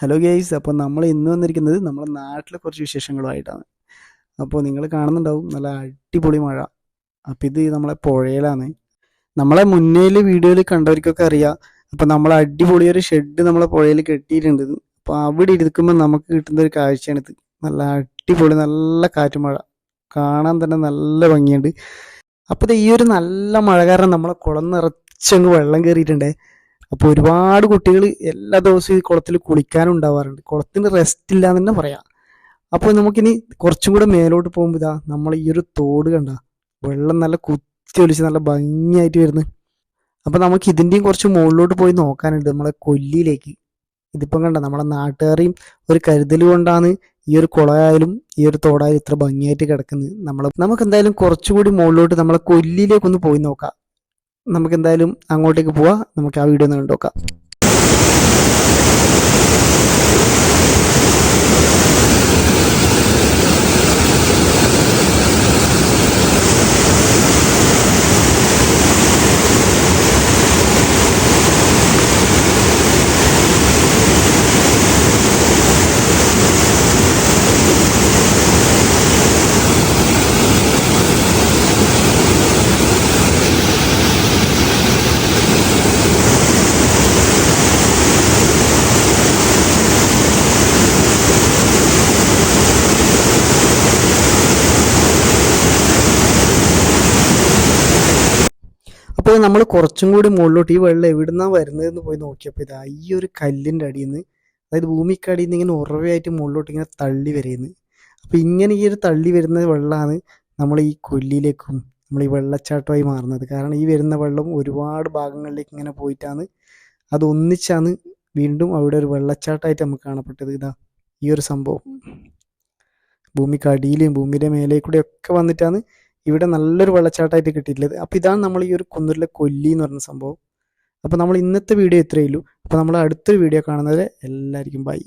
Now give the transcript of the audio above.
Hello guys അപ്പോൾ നമ്മൾ ഇന്ന് വന്നിരിക്കുന്നത് നമ്മുടെ നാട്ടിലെ കുറച്ച് വിശേഷങ്ങളുമായിട്ടാണ്. അപ്പോൾ നിങ്ങൾ കാണുന്നുണ്ടാവും നല്ല അടിപൊളി മഴ. അപ്പോൾ ഇത് നമ്മളെ പുഴയിലാണ്. നമ്മളെ മുന്നേൽ വീഡിയോയിൽ കണ്ടവർക്കൊക്കെ അറിയാം അപ്പോൾ നമ്മൾ അടിപൊളി ഒരു ഷെഡ് നമ്മളെ പുഴയിൽ കെട്ടിയിട്ടുണ്ട്. അപ്പോൾ അവിടെ ഇരിക്കുമ്പോൾ നമുക്ക് കിട്ടുന്ന ഒരു കാഴ്ചയാണിത്. നല്ല അടിപൊളി നല്ല കാറ്റ് മഴ. കാണാൻ തന്നെ നല്ല ഭംഗിയുണ്ട്. അപ്പോൾ ഈ ഒരു നല്ല മഴ കാരണം നമ്മളെ കുളം നിറച്ചങ്ങ് വെള്ളം കയറിയിട്ടുണ്ടേ. അപ്പോൾ ഒരുപാട് കുട്ടികൾ എല്ലാ ദിവസവും ഈ കുളത്തിൽ കുളിക്കാനും ഉണ്ടാവാറുണ്ട് കുളത്തിന് റെസ്റ്റ് ഇല്ല എന്ന് തന്നെ പറയാം. അപ്പോൾ നമുക്കിനി കുറച്ചും കൂടെ മേലോട്ട് പോകുമ്പോൾ ഇതാ നമ്മൾ ഈ ഒരു തോട് കണ്ട വെള്ളം നല്ല കുത്തി ഒലിച്ച് നല്ല ഭംഗിയായിട്ട് വരുന്നു. അപ്പോൾ നമുക്ക് ഇതിന്റെയും കുറച്ച് മുകളിലോട്ട് പോയി നോക്കാനുണ്ട് നമ്മളെ കൊല്ലിയിലേക്ക്. ഇതിപ്പം കണ്ട നമ്മളെ നാട്ടുകാരെയും ഒരു കരുതൽ കൊണ്ടാണ് ഈ ഒരു കുളമായാലും ഈ ഒരു തോടായാലും ഇത്ര ഭംഗിയായിട്ട് കിടക്കുന്നത്. നമ്മൾ നമുക്ക് എന്തായാലും കുറച്ചുകൂടി മുകളിലോട്ട് നമ്മളെ കൊല്ലിയിലേക്കൊന്ന് പോയി നോക്കാം. നമുക്ക് എന്തായാലും അങ്ങോട്ടേക്ക് പോവാം. നമുക്ക് ആ വീഡിയോ ഒന്ന് കണ്ടോക്കാം അപ്പോൾ നമ്മൾ കുറച്ചും കൂടി മുകളിലോട്ട് ഈ വെള്ളം എവിടുന്നാണ് വരുന്നതെന്ന് പോയി നോക്കിയപ്പോൾ ഇതാ ഈ ഒരു കല്ലിന്റെ അടിയിൽ നിന്ന് അതായത് ഭൂമിക്കടിയിൽ നിന്ന് ഇങ്ങനെ ഉറവയായിട്ട് മുകളിലോട്ട് ഇങ്ങനെ തള്ളി വരുന്നത് അപ്പോൾ ഇങ്ങനെ ഈ ഒരു തള്ളി വരുന്ന വെള്ളമാണ് നമ്മൾ ഈ കൊല്ലിയിലേക്കും നമ്മൾ ഈ വെള്ളച്ചാട്ടമായി മാറുന്നത്. കാരണം ഈ വരുന്ന വെള്ളം ഒരുപാട് ഭാഗങ്ങളിലേക്ക് ഇങ്ങനെ പോയിട്ടാണ് അതൊന്നിച്ചാണ് വീണ്ടും അവിടെ ഒരു വെള്ളച്ചാട്ടമായിട്ട് നമുക്ക് കാണപ്പെട്ടത്. ഇതാ ഈ ഒരു സംഭവം. ഭൂമിക്കടിയിലും ഭൂമിയുടെ മേലെ ഒക്കെ വന്നിട്ടാണ് ഇവിടെ നല്ലൊരു വെള്ളച്ചാട്ടമായിട്ട് കിട്ടിയിട്ടുള്ളത്. അപ്പോൾ ഇതാണ് നമ്മൾ ഈ ഒരു കുന്നൂരിലെ കൊല്ലി എന്ന് പറഞ്ഞ സംഭവം. അപ്പോൾ നമ്മൾ ഇന്നത്തെ വീഡിയോ ഇത്രയേ ഉള്ളൂ. അപ്പോൾ നമ്മൾ അടുത്തൊരു വീഡിയോ കാണുന്നത് എല്ലാവർക്കും ബൈ